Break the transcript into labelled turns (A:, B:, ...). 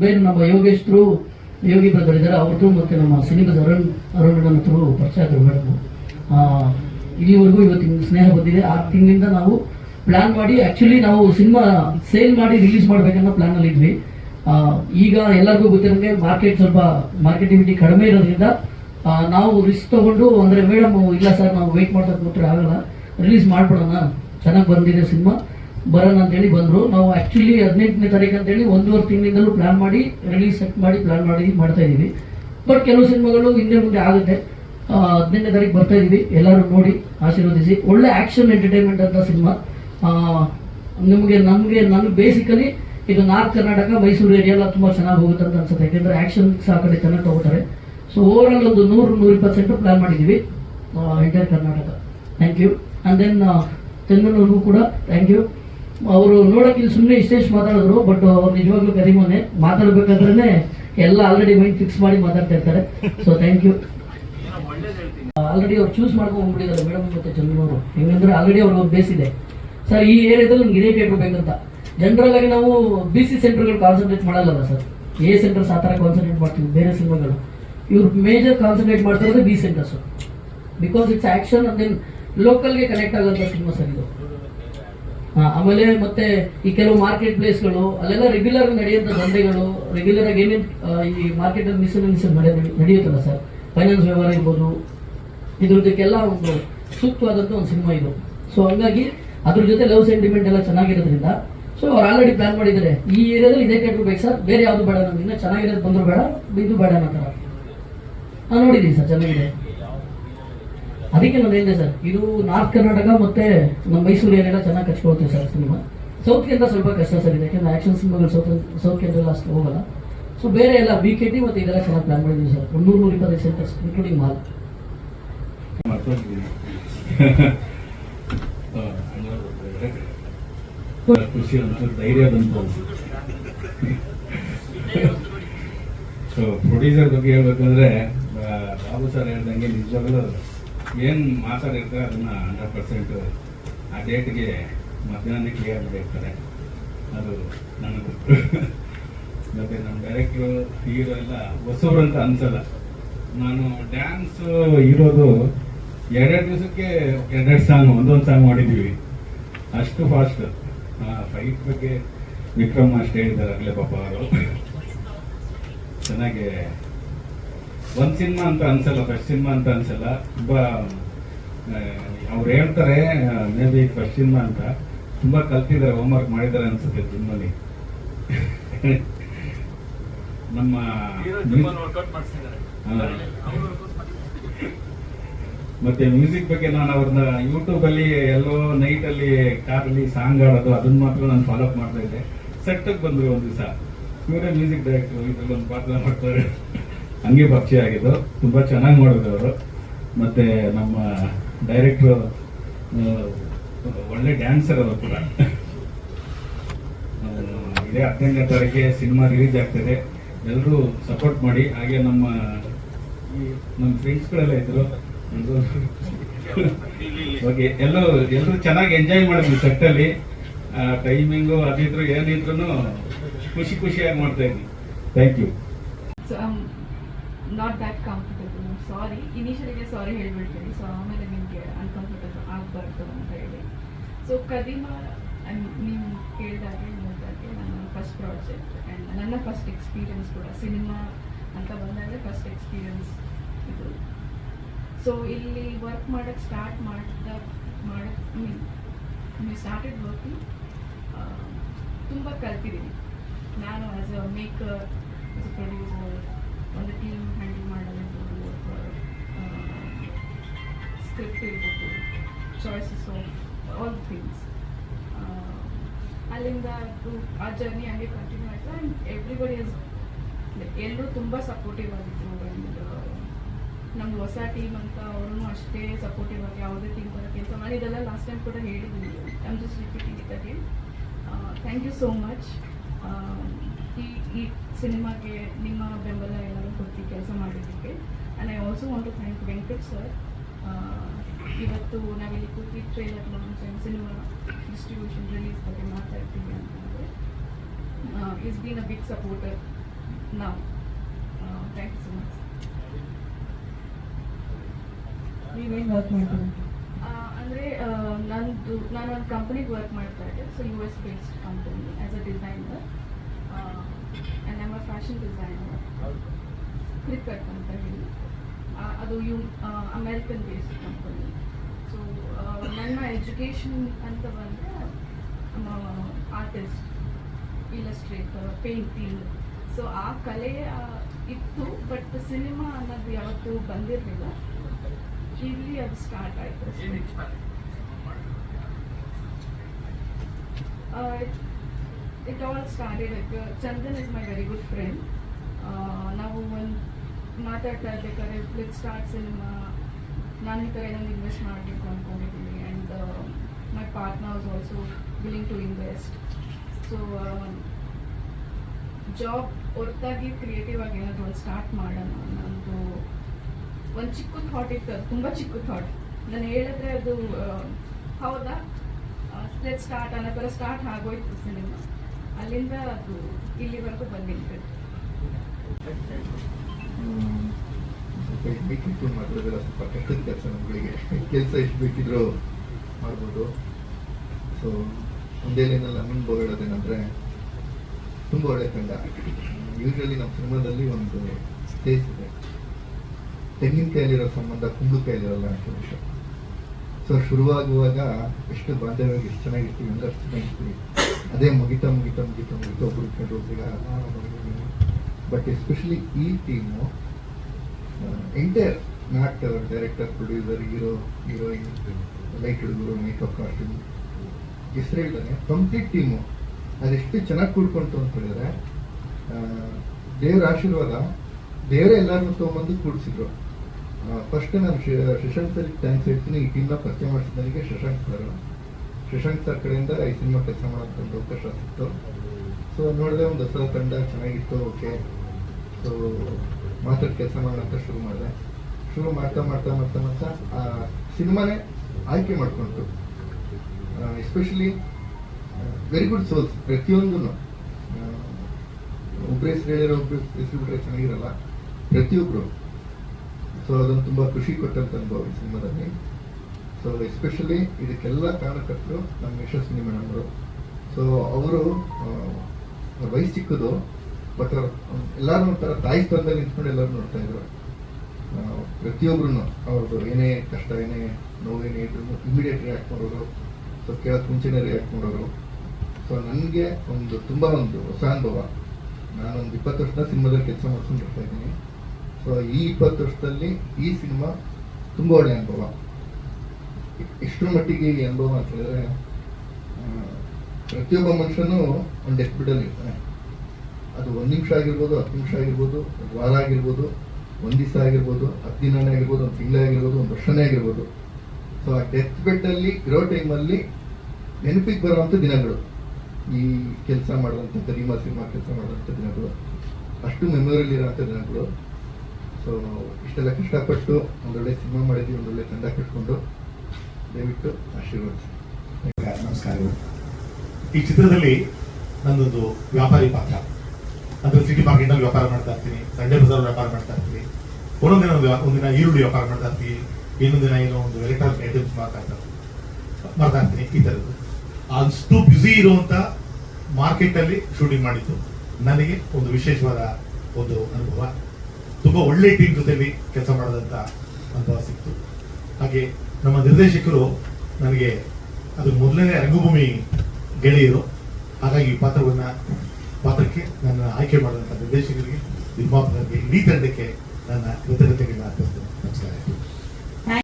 A: ನಮ್ಮ ಯೋಗೇಶ್ರು, ಯೋಗಿ ಬ್ರದರ್ ಇದ್ದಾರೆ ಅವ್ರದ್ದು ಮತ್ತೆ ನಮ್ಮ ಸಿನಿಮಾ ಅರುಣ್ ಅರುಣ್ ಹತ್ರ ಪರಿಚಯ ಆದ್ರು ಮೇಡಮ್. ಇಲ್ಲಿವರೆಗೂ ಇವತ್ತಿನ ಸ್ನೇಹ ಬಂದಿದೆ. ಆ ತಿಂಗಳಿಂದ ನಾವು ಪ್ಲಾನ್ ಮಾಡಿ ಆ್ಯಕ್ಚುಲಿ ನಾವು ಸಿನಿಮಾ ಸೇಲ್ ಮಾಡಿ ರಿಲೀಸ್ ಮಾಡಬೇಕನ್ನೋ ಪ್ಲಾನ್ ಅಲ್ಲಿ ಇದ್ವಿ. ಈಗ ಎಲ್ಲರಿಗೂ ಗೊತ್ತಿರೋಂಗೆ ಮಾರ್ಕೆಟ್ ಸ್ವಲ್ಪ ಮಾರ್ಕೆಟಿವಿಟಿ ಕಡಿಮೆ ಇರೋದ್ರಿಂದ ನಾವು ರಿಸ್ಕ್ ತಗೊಂಡು, ಅಂದರೆ ಮೇಡಮ್, ಇಲ್ಲ ಸರ್, ನಾವು ವೆಯ್ಟ್ ಮಾಡ್ತಾ ಕೂತ್ರೆ ಆಗಲ್ಲ. ರಿಲೀಸ್ ಮಾಡ್ಬಿಡೋಣ. ಚೆನ್ನಾಗಿ ಬಂದಿದೆ ಸಿನಿಮಾ. ಬರೋಣ ಅಂತೇಳಿ ಬಂದರು. ನಾವು ಆ್ಯಕ್ಚುಲಿ ಹದಿನೆಂಟನೇ ತಾರೀಕು ಅಂತೇಳಿ ಒಂದೂವರೆ ತಿಂಗಳಿಂದಲೂ ಪ್ಲಾನ್ ಮಾಡಿ ರಿಲೀಸ್ ಸೆಟ್ ಮಾಡಿ ಪ್ಲಾನ್ ಮಾಡಿ ಮಾಡ್ತಾ ಇದ್ದೀವಿ. ಬಟ್ ಕೆಲವು ಸಿನಿಮಾಗಳು ಹಿಂದೆ ಮುಂದೆ ಆಗುತ್ತೆ. ಹದಿನೆಂಟನೇ ತಾರೀಕು ಬರ್ತಾ ಇದ್ದೀವಿ. ಎಲ್ಲರೂ ನೋಡಿ, ಆಶೀರ್ವದಿಸಿ. ಒಳ್ಳೆ ಆಕ್ಷನ್ ಎಂಟರ್ಟೈನ್ಮೆಂಟ್ ಅಂತ ಸಿನಿಮಾ. ನಿಮಗೆ, ನಮಗೆ ನನಗೆ ಬೇಸಿಕಲಿ ಇದು ನಾರ್ತ್ ಕರ್ನಾಟಕ, ಮೈಸೂರು ಏರಿಯಾ ಎಲ್ಲ ತುಂಬ ಚೆನ್ನಾಗಿ ಹೋಗುತ್ತೆ ಅಂತ ಅನ್ಸುತ್ತೆ. ಯಾಕೆಂದ್ರೆ ಆಕ್ಷನ್ ಆ ಕಡೆ ಚೆನ್ನಾಗಿ ತಗೋತಾರೆ ಸೊ ಓವರ್ ಒಂದು ನೂರು ನೂರು ಇಪ್ಪತ್ತು ಸೆಂಟು ಪ್ಲಾನ್ ಮಾಡಿದ್ದೀವಿ entire Karnataka. Thank you and then ಚಂದನವ್ರಿಗೂ ಕೂಡ ಥ್ಯಾಂಕ್ ಯು ಅವರು ನೋಡಕ್ಕೆ ಇಲ್ಲಿ ಸುಮ್ಮನೆ ಇಷ್ಟೇಷ್ಟು ಮಾತಾಡಿದ್ರು ಬಟ್ ಅವ್ರು ನಿಜವಾಗ್ಲೂ ಕರಿಮನೆ ಮಾತಾಡ್ಬೇಕಾದ್ರೆ ಎಲ್ಲ ಆಲ್ರೆಡಿ ಮೈಂಡ್ ಫಿಕ್ಸ್ ಮಾಡಿ ಮಾತಾಡ್ತಾ ಇರ್ತಾರೆ. ಸೊ ಥ್ಯಾಂಕ್ ಯು ಆಲ್ರೆಡಿ ಅವ್ರು ಚೂಸ್ ಮಾಡ್ಕೊಂಡ್ಬಿಟ್ಟಿದ್ದಾರೆ ಮೇಡಮ್ ಮತ್ತೆ ಚಂದ್ರವರು ಹೆಂಗಂದ್ರೆ ಆಲ್ರೆಡಿ ಅವ್ರಿಗೆ ಒಂದು ಬೇಸ್ ಇದೆ. ಸರ್ ಈ ಏರಿಯಾದಲ್ಲಿ ನಮ್ಗೆ ಇದೇ ಪೇಪರ್ ಬೇಕಂತ. ಜನರಲ್ ಆಗಿ ನಾವು ಬಿ ಸಿ ಸೆಂಟರ್ಗಳು ಕಾನ್ಸಂಟ್ರೇಟ್ ಮಾಡಲ್ಲ ಸರ್ ಎ ಸೆಂಟರ್ಸ್ ಆ ಥರ ಕಾನ್ಸಂಟ್ರೇಟ್ ಮಾಡ್ತೀವಿ, ಬೇರೆ ಸಿನಿಮಾಗಳು. ಇವ್ರು ಮೇಜರ್ ಕಾನ್ಸಂಟ್ರೇಟ್ ಮಾಡ್ತಿರೋದು B centres because it's action and then ಲೋಕಲ್ಗೆ connect ಆಗೋಂಥ ಸಿನಿಮಾ ಸರ್ ಇದು. ಆಮೇಲೆ ಮತ್ತೆ ಈ ಕೆಲವು ಮಾರ್ಕೆಟ್ ಪ್ಲೇಸ್ಗಳು ಅಲ್ಲೆಲ್ಲ ರೆಗ್ಯುಲರ್ ನಡೆಯುವಂಥ ದಂಧೆಗಳು ರೆಗ್ಯುಲರ್ ಆಗಿ ಏನೇನು ಈ ಮಾರ್ಕೆಟ್ ಮಿಷನ್ ನಡೆಯುತ್ತಲ್ಲ ಸರ್ ಫೈನಾನ್ಸ್ ವ್ಯವಹಾರ ಇರ್ಬೋದು, ಇದ್ರದ್ದಕ್ಕೆಲ್ಲ ಒಂದು ಸೂಕ್ತವಾದಂಥ ಒಂದು ಸಿನಿಮಾ ಇದು. ಸೊ ಹಂಗಾಗಿ ಅದ್ರ ಜೊತೆ ಲವ್ ಸೆಂಟಿಮೆಂಟ್ ಎಲ್ಲ ಚೆನ್ನಾಗಿರೋದ್ರಿಂದ ಸೊ ಅವ್ರು ಆಲ್ರೆಡಿ ಪ್ಲಾನ್ ಮಾಡಿದ್ದಾರೆ. ಈ ಏರಿಯಾದಲ್ಲಿ ಇದೇ ಥಿಯೇಟರ್ ಬೇಕು ಸರ್ ಬೇರೆ ಯಾವುದು ಬೇಡ ನಮ್ಗೆ. ಚೆನ್ನಾಗಿರೋದು ಬಂದರೂ ಬೇಡ, ಇದು ಬೇಡ ಅನ್ನೋ ಥರ. ನಾನು ನೋಡಿದ್ದೀನಿ ಸರ್ ಚೆನ್ನಾಗಿದೆ. ಅದಕ್ಕೆ ನಾನು ಹೇಳಿದೆ ಸರ್, ಇದು ನಾರ್ತ್ ಕರ್ನಾಟಕ ಮತ್ತೆ ನಮ್ಮ ಮೈಸೂರು ಏನೆಲ್ಲ ಚೆನ್ನಾಗಿ ಕಚ್ಕೊಳ್ತೀವಿ ಸರ್ ಸಿನಿಮಾ. ಸೌತ್ಗಿಂತ ಸ್ವಲ್ಪ ಕಷ್ಟ ಸರ್ ಇದೆ ಯಾಕಂದ್ರೆ ಆಕ್ಷನ್ ಸಿನಿಮಾಗಳು ಸೌತ್ ಸೌತ್ ಎಲ್ಲ ಅಷ್ಟು ಹೋಗಲ್ಲ. ಸೊ ಬೇರೆ ಎಲ್ಲ ಬಿ ಕೆ ಟಿ ಮತ್ತು ಇದೆಲ್ಲ ಚೆನ್ನಾಗಿ ಪ್ಲಾನ್ ಮಾಡಿದ್ದೀವಿ ಸರ್. ಒಂದೂರು ನೂರು ಇಪ್ಪತ್ತೈದು ಸೆಂಟರ್ಸ್ ಇನ್ಕ್ಲೂಡಿಂಗ್ ಮಾಲ್.
B: ಖುಷಿ ಅಂತ ಧೈರ್ಯ ಸೊ ಪ್ರೊಡ್ಯೂಸರ್ ಬಗ್ಗೆ ಹೇಳ್ಬೇಕಂದ್ರೆ ಬಾಬು ಸರ್ ಹೇಳ್ದಂಗೆ ನಿಜವಾಗ್ಲೂ ಏನು ಮಾತಾಡಿರ್ತಾರೆ ಅದನ್ನ ಹಂಡ್ರೆಡ್ ಪರ್ಸೆಂಟ್ ಆ ಡೇಟ್ಗೆ ಮಧ್ಯಾಹ್ನ ಕ್ಲಿಯರ್ ಮಾಡಿರ್ತಾರೆ ಅದು ನನಗೆ ಮತ್ತು ನಮ್ಮ ಡೈರೆಕ್ಟ್ರು ಹೀರೋ ಎಲ್ಲ ಹೊಸವ್ರು ಅಂತ ಅನ್ಸಲ್ಲ. ನಾನು ಡ್ಯಾನ್ಸ್ ಇರೋದು ಎರಡೆರಡು ದಿವಸಕ್ಕೆ ಎರಡೆರಡು ಸಾಂಗ್ ಒಂದೊಂದು ಸಾಂಗ್ ಮಾಡಿದ್ವಿ ಅಷ್ಟು ಫಾಸ್ಟ್ ಫೈಟ್ ಬಗ್ಗೆ ವಿಕ್ರಮ್ ಅಷ್ಟೇ ಹೇಳಿದ್ದಾರೆ. ಆಗಲೇ ಪಾಪ ಅವರು. ಚೆನ್ನಾಗಿ ಒಂದ್ ಸಿನಿಮಾ ಅಂತ ಅನ್ಸಲ್ಲ ಫಸ್ಟ್ ಸಿನಿಮಾ ಅಂತ ಅನ್ಸಲ್ಲ ತುಂಬಾ ಅವ್ರು ಹೇಳ್ತಾರೆ ಮೇ ಬಿ ಫಸ್ಟ್ ಸಿನಿಮಾ ಅಂತ. ತುಂಬಾ ಕಲ್ತಿದ್ದಾರೆ ಹೋಮ್ವರ್ಕ್ ಮಾಡಿದ್ದಾರೆ ಅನ್ಸುತ್ತೆ ಜಿಮ್ಮಲ್ಲಿ ನಮ್ಮ. ಮತ್ತೆ ಮ್ಯೂಸಿಕ್ ಬಗ್ಗೆ ನಾನು ಅವ್ರನ್ನ ಯೂಟ್ಯೂಬ್ ಅಲ್ಲಿ ಎಲ್ಲೋ ನೈಟ್ ಅಲ್ಲಿ ಕಾರಲ್ಲಿ ಸಾಂಗ್ ಆಡೋದು ಅದನ್ನ ಮಾತ್ರ ನಾನು ಫಾಲೋ ಅಪ್ ಮಾಡ್ತಾ ಇದ್ದೆ. ಸೆಟ್ಟಕ್ಕೆ ಬಂದ್ರು ಒಂದು ದಿವಸ ಇವರೇ ಮ್ಯೂಸಿಕ್ ಡೈರೆಕ್ಟರ್ ಇದ್ರಲ್ಲಿ ಒಂದು ಪಾತ್ರ ಮಾಡ್ತಾರೆ. ಹಂಗೆ ಪರಿಚಯ ಆಗಿದ್ದು, ತುಂಬಾ ಚೆನ್ನಾಗಿ ಮಾಡಿದ್ರು ಅವರು. ಮತ್ತೆ ನಮ್ಮ ಡೈರೆಕ್ಟರ್ ಒಳ್ಳೆ ಡ್ಯಾನ್ಸರ್ ಅವರು ಕೂಡ. ಇದೇ ಹದಿನೈದನೇ ತಾರೀಕಿಗೆ ಸಿನಿಮಾ ರಿಲೀಸ್ ಆಗ್ತದೆ. ಎಲ್ಲರೂ ಸಪೋರ್ಟ್ ಮಾಡಿ. ಹಾಗೆ ನಮ್ಮ ನಮ್ಮ ಫ್ರೆಂಡ್ಸ್ಗಳೆಲ್ಲ ಇದ್ರು. ಓಕೆ ಎಲ್ಲರೂ ಎಲ್ಲರೂ ಚೆನ್ನಾಗಿ ಎಂಜಾಯ್ ಮಾಡಿದ್ವಿ ಸೆಟ್ಟಲ್ಲಿ. ಟೈಮಿಂಗು ಅದಿದ್ರು ಏನಿದ್ರು ಖುಷಿ ಖುಷಿಯಾಗಿ ಮಾಡ್ತಾ ಇದ್ವಿ. Thank you
C: not that comfortable sorry ಇನಿಷಿಯಲಿಗೆ sorry ಹೇಳ್ಬಿಡ್ತೀನಿ. ಸೊ ಆಮೇಲೆ ನಿಮಗೆ ಅನ್ಕಂಫರ್ಟಬಲ್ ಆಗಬಾರ್ದು ಅಂತ ಹೇಳಿ. ಸೊ ಕದಿಮ ನೀವು ಕೇಳಿದಾಗೆ ನೋಡಿದಾಗೆ ನನ್ನ ಫಸ್ಟ್ ಪ್ರಾಜೆಕ್ಟ್ ಆ್ಯಂಡ್ ನನ್ನ ಫಸ್ಟ್ ಎಕ್ಸ್ಪೀರಿಯನ್ಸ್ ಕೂಡ ಸಿನಿಮಾ ಅಂತ ಬಂದಾಗ ಫಸ್ಟ್ ಎಕ್ಸ್ಪೀರಿಯನ್ಸ್ ಇದು. ಸೊ ಇಲ್ಲಿ ವರ್ಕ್ ಮಾಡೋಕ್ಕೆ ಸ್ಟಾರ್ಟ್ ಮಾಡಿದ ಮಾಡಕ್ಕೆ ಮೀನ್ ನೀವು ಸ್ಟಾರ್ಟೆಡ್ ವರ್ಕಿಂಗ್ ತುಂಬ ಕಲ್ತಿದ್ದೀನಿ ನಾನು as a maker as a producer ಒಂದು ಟೀಮ್ ಹ್ಯಾಂಡಲ್ ಮಾಡಲಿರ್ಬೋದು ಅಥವಾ ಸ್ಕ್ರಿಪ್ಟ್ ಇರ್ಬೋದು ಚಾಯ್ಸಸ್ ಆಫ್ ಆಲ್ ಥಿಂಗ್ಸ್ ಅಲ್ಲಿಂದ ಅದು, ಆ ಜರ್ನಿ ಹಂಗೆ ಕಂಟಿನ್ಯೂ ಆಯಿತು. ಆ್ಯಂಡ್ ಎವ್ರಿಬಡಿ ಇಸ್ ಎಲ್ಲರೂ ತುಂಬ ಸಪೋರ್ಟಿವ್ ಆಗಿದ್ರು. ಆ್ಯಂಡ್ ನಮ್ದು ಹೊಸ ಟೀಮ್ ಅಂತ ಅವ್ರೂ ಅಷ್ಟೇ ಸಪೋರ್ಟಿವ್ ಆಗಿ ಯಾವುದೇ ಟೀಮ್ ಕೂಡ ಕೆಲಸ ಮಾಡಿ. ಇದೆಲ್ಲ ಲಾಸ್ಟ್ ಟೈಮ್ ಕೂಡ ಹೇಳಿದ್ದೀನಿ I'm just repeating it again thank you so much ಈ ಸಿನಿಮಾಗೆ ನಿಮ್ಮ ಬೆಂಬಲ ಏನಾದರೂ ಕೊಟ್ಟು ಕೆಲಸ ಮಾಡಿದ್ದಕ್ಕೆ? And I also want to thank Venkat sir ಇವತ್ತು ನಾವಿಲ್ಲಿ ಕೂತಿ trailer launch and cinema distribution release ಬಗ್ಗೆ ಮಾತಾಡ್ತೀವಿ ಅಂತಂದರೆ is been a big supporter ನಾವು ಥ್ಯಾಂಕ್ ಯು ಸೊ ಮಚ್
D: ನೀವೇನು ವರ್ಕ್ ಮಾಡ್ತೀರಾ?
C: ಅಂದರೆ ನಂದು ನಾನು ಒಂದು ಕಂಪ್ನಿಗೆ ವರ್ಕ್ ಮಾಡ್ತಾ ಇದ್ದೆ. So U S based company as a designer and ನಮ್ಮ ಫ್ಯಾಷನ್ ಡಿಸೈನರ್ ಫ್ಲಿಪ್ಕಾರ್ಟ್ ಅಂತ ಹೇಳಿ ಅದು U American based company so ನನ್ನ ಎಜುಕೇಷನ್ ಅಂತ ಬಂದರೆ ಆರ್ಟಿಸ್ಟ್ ಇಲಸ್ಟ್ರೇಟರ್ ಪೇಂಟಿಂಗ್ ಸೊ ಆ ಕಲೆ ಇತ್ತು ಬಟ್ ಸಿನಿಮಾ ಅನ್ನೋದು ಯಾವತ್ತೂ ಬಂದಿರಲಿಲ್ಲ. ಇಲ್ಲಿ ಅದು ಸ್ಟಾರ್ಟ್ ಆಯಿತು. It all started Chandan is my very good friend ನಾವು ಒಂದು ಮಾತಾಡ್ತಾ ಇರ್ಬೇಕಾದ್ರೆ ಫ್ಲಿಪ್ ಸ್ಟಾರ್ಟ್ ಸಿನಿಮಾ ನಾನು ಈ ಥರ ಏನೊಂದು ಇನ್ವೆಸ್ಟ್ ಮಾಡಬೇಕು ಅಂದ್ಕೊಂಡಿದ್ದೀನಿ and my partner was also willing to invest so job ಹೊರತಾಗಿ ಕ್ರಿಯೇಟಿವ್ ಆಗಿ ಏನಾದರೂ ಒಂದು ಸ್ಟಾರ್ಟ್ ಮಾಡೋಣ. ನನ್ನದು ಒಂದು ಚಿಕ್ಕ ಥಾಟ್ ಇತ್ತು ಅದು ತುಂಬ ಚಿಕ್ಕ ಥಾಟ್ ನಾನು ಹೇಳಿದ್ರೆ ಅದು ಆ, ಹೌದಾ? ಸ್ಟಾರ್ಟ್ ಅನ್ನೋ ಥರ ಸ್ಟಾರ್ಟ್ ಆಗೋಯ್ತು ಸಿನಿಮಾ ಅಲ್ಲಿಂದ ಅದು ಇಲ್ಲಿವರೆಗೂ ಬಂದಿತ್ತು.
E: ಸ್ವಲ್ಪ ಎಷ್ಟು ಬೇಕಿತ್ತು ಮಾಡೋದೆಲ್ಲ ಸ್ವಲ್ಪ ಕಷ್ಟದ ಕೆಲಸ ನಮ್ಗಳಿಗೆ. ಕೆಲಸ ಎಷ್ಟು ಬೇಕಿದ್ರು ಮಾಡ್ಬೋದು. ಸೊ ಒಂದೇ ಲೈನಲ್ಲಿ ಅನುಭವ ಹೇಳೋದೇನೆಂದರೆ ತುಂಬ ಒಳ್ಳೆ ತಂಡ. ಯೂಶ್ವಲಿ ನಮ್ಮ ಸಿನಿಮಾದಲ್ಲಿ ಒಂದು ಸ್ಟೇಜ್ ಇದೆ. ತೆಂಗಿನಕಾಯಲ್ಲಿರೋ ಸಂಬಂಧ ಕುಂಬಳಕಾಯಲ್ಲಿರಲ್ಲ ಅಂತ ವಿಷಯ ಸೊ ಶುರುವಾಗುವಾಗ ಎಷ್ಟು ಬಾಂಧವ್ಯವಾಗಿ ಎಷ್ಟು ಚೆನ್ನಾಗಿರ್ತೀವಿ ಅಂದ್ರೆ ಅಷ್ಟು ಚೆನ್ನಾಗಿರ್ತೀವಿ. ಅದೇ ಮುಗಿತಾ ಮುಗಿತಾ ಮುಗಿತಾ ಮುಗಿತಾ ಒಬ್ರು ಇಟ್ಕೊಂಡು ಬಟ್ ಎಸ್ಪೆಷಲಿ ಈ team entire not director producer hero heroine light ಹುಡುಗರು ಮೇಕಪ್ ಕಾಸ್ಟ್ಯೂಮ್ ಹೆಸರು ಕಂಪ್ಲೀಟ್ ಟೀಮು ಅದೆಷ್ಟು ಚೆನ್ನಾಗಿ ಕೂಡ್ಕೊಂತು ಅಂತ ಹೇಳಿದ್ರೆ ದೇವ್ರ ಆಶೀರ್ವಾದ, ದೇವರೇ ಎಲ್ಲರನ್ನೂ ತೊಗೊಂಬಂದು ಕೂಡಿಸಿದ್ರು. ಫಸ್ಟ್ ನಾನು ಶಶಾಂಕ್ ಸರ್ ಥ್ಯಾಂಕ್ಸ್ ಹೇಳ್ತೀನಿ, ಈ ಟೀಮ್ನ ಪರಿಚಯ ಮಾಡಿಸಿದ ನನಗೆ ಶಶಾಂಕ್ ಸರ್ ಶಶಾಂಕ್ ಸರ್ ಕಡೆಯಿಂದ ಈ ಸಿನಿಮಾ ಕೆಲಸ ಮಾಡೋಕ್ಕೆ ಒಂದು ಅವಕಾಶ ಸಿಕ್ತು. ಸೊ ನೋಡಿದೆ ಒಂದು ಹೊಸ ತಂಡ ಚೆನ್ನಾಗಿತ್ತು ಓಕೆ ಸೊ ಮಾತ್ರ ಕೆಲಸ ಅಂತ ಶುರು ಮಾಡಿದೆ. ಶುರು ಮಾಡ್ತಾ ಮಾಡ್ತಾ ಮಾಡ್ತಾ ಮಾಡ್ತಾ, ಆ ಸಿನಿಮಾನೇ ಆಯ್ಕೆ ಮಾಡ್ಕೊಂತು. ಎಸ್ಪೆಷಲಿ ವೆರಿ ಗುಡ್ ಸೋಲ್ಸ್ ಪ್ರತಿಯೊಂದೂ ಒಬ್ಬರ ಹೆಸರು ಹೇಳಿರೋ ಒಬ್ಬರು ಹೆಸರು ಬಿಟ್ಟರೆ ಚೆನ್ನಾಗಿರಲ್ಲ ಪ್ರತಿಯೊಬ್ಬರು ಸೊ ಅದೊಂದು ತುಂಬ ಖುಷಿ ಕೊಟ್ಟಂತ ಅನುಭವ ಈ ಸಿನಿಮಾದಲ್ಲಿ. ಸೊ ಎಸ್ಪೆಷಲಿ ಇದಕ್ಕೆಲ್ಲ ಕಾರಣಕರ್ತರು ನಮ್ಮ ಯಶಸ್ವಿನಿ ಮೇಡಮ್ ಅವರು ಸೊ ಅವರು ವಯಸ್ಸು ಚಿಕ್ಕದು ಬಟ್ ಎಲ್ಲರೂ ಒಂಥರ ತಾಯಿ ಸ್ಥಾನದಲ್ಲಿ ನಿಂತ್ಕೊಂಡು ಎಲ್ಲರೂ ನೋಡ್ತಾ ಇದ್ರು. ಪ್ರತಿಯೊಬ್ರು ಅವ್ರದ್ದು ಏನೇ ಕಷ್ಟ, ಏನೇ ನೋವೇನೇ ಇದ್ರು ಇಮಿಡಿಯೇಟ್ ರಿಯಾಕ್ಟ್ ಮಾಡೋರು. ಸೊ ಕೇಳೋಕೆ ಮುಂಚೆನೇ ರಿಯಾಕ್ಟ್ ಮಾಡೋರು. ಸೊ ನನಗೆ ಒಂದು ತುಂಬ ಒಂದು ಹೊಸ ಅನುಭವ. ನಾನೊಂದು ಇಪ್ಪತ್ತು ವರ್ಷದ ಸಿನಿಮಾದಲ್ಲಿ ಕೆಲಸ ಮಾಡ್ಕೊಂಡು ಬರ್ತಾ ಇದ್ದೀನಿ. ಸೊ ಈ ಇಪ್ಪತ್ತು ವರ್ಷದಲ್ಲಿ ಈ ಸಿನಿಮಾ ತುಂಬ ಒಳ್ಳೆಯ ಅನುಭವ. ಎಷ್ಟರ ಮಟ್ಟಿಗೆ ಈ ಅನುಭವ ಅಂತ ಹೇಳಿದ್ರೆ ಪ್ರತಿಯೊಬ್ಬ ಮನುಷ್ಯನೂ ಒಂದು ಡೆತ್ ಬಿಡಲ್ಲಿ ಇರ್ತಾನೆ. ಅದು ಒಂದು ನಿಮಿಷ ಆಗಿರ್ಬೋದು, ಹತ್ತು ನಿಮಿಷ ಆಗಿರ್ಬೋದು ವಾರ ಆಗಿರ್ಬೋದು, ಒಂದು ದಿವಸ ಆಗಿರ್ಬೋದು, ಹತ್ತು ದಿನನೇ ಆಗಿರ್ಬೋದು, ಒಂದು ತಿಂಗಳೇ ಆಗಿರ್ಬೋದು, ಒಂದು ವರ್ಷನೇ ಆಗಿರ್ಬೋದು. ಸೊ ಆ ಡೆತ್ ಬೆಡ್ಡಲ್ಲಿ ಇರೋ ಟೈಮಲ್ಲಿ ನೆನಪಿಗೆ ಬರುವಂಥ ದಿನಗಳು. ಈ ಕೆಲಸ ಮಾಡುವಂಥ ಕರಿಮಾ ಸಿನಿಮಾ ಕೆಲಸ ಮಾಡುವಂಥ ದಿನಗಳು. ಅಷ್ಟು ಮೆಮೊರಿಯಲ್ಲಿ ಇರೋಂಥ ದಿನಗಳು. ಸೊ ಇಷ್ಟೆಲ್ಲ ಕಷ್ಟಪಟ್ಟು ಒಂದೊಳ್ಳೆ ಸಿನಿಮಾ ಮಾಡಿದ್ವಿ, ಒಂದೊಳ್ಳೆ ತಂಡ ಕಟ್ಕೊಂಡು. ದಯವಿಟ್ಟು ಆಶೀರ್ವಾದ.
F: ನಮಸ್ಕಾರಗಳು. ಈ ಚಿತ್ರದಲ್ಲಿ ನನ್ನೊಂದು ವ್ಯಾಪಾರಿ ಪಾತ್ರ. ಅಂದ್ರೆ ಸಿಟಿ ಮಾರ್ಕೆಟ್ನಲ್ಲಿ ವ್ಯಾಪಾರ ಮಾಡ್ತಾ ಇರ್ತೀನಿ ಸಂಡೇ ಬಜಾರ್ ವ್ಯಾಪಾರ ಮಾಡ್ತಾ ಇರ್ತೀನಿ. ಒಂದೊಂದಿನ ಒಂದು ಒಂದಿನ ಈರುಳ್ಳಿ ವ್ಯಾಪಾರ ಮಾಡ್ತಾ ಇರ್ತೀನಿ ದಿನ ಏನೋ ಒಂದು ಎಲೆಕ್ಟ್ರಾನಿಕ್ ಐಟಮ್ಸ್ ಮಾಡ್ತಾ ಇರ್ತಾರೆ ಮಾಡ್ತಾ ಇರ್ತೀನಿ ಈ ಥರದ್ದು. ಅಷ್ಟು ಬ್ಯುಸಿ ಮಾರ್ಕೆಟ್ ಅಲ್ಲಿ ಶೂಟಿಂಗ್ ಮಾಡಿದ್ದು. ನನಗೆ ಒಂದು ವಿಶೇಷವಾದ ಒಂದು ಅನುಭವ. ತುಂಬಾ ಒಳ್ಳೆ ಟೀಮ್ ಜೊತೆಲಿ ಕೆಲಸ ಮಾಡದಂತ ಅನುಭವ ಸಿಕ್ತು ಹಾಗೆ ನಮ್ಮ ನಿರ್ದೇಶಕರು ನನಗೆ ಅದು ಮೊದಲನೇ ರಂಗಭೂಮಿ ಗೆಳೆಯರು. ಹಾಗಾಗಿ ಈ ಪಾತ್ರವನ್ನ, ಪಾತ್ರಕ್ಕೆ ನನ್ನ ಆಯ್ಕೆ ಮಾಡಿದಂಥ ನಿರ್ದೇಶಕರಿಗೆ, ನಿರ್ಮಾಪಕರಿಗೆ ಇಡೀ ತಂಡಕ್ಕೆ ನನ್ನ ಕೃತಜ್ಞತೆಗಳನ್ನ ಅರ್ಪಿಸ್ತೇನೆ. ನಮಸ್ಕಾರ.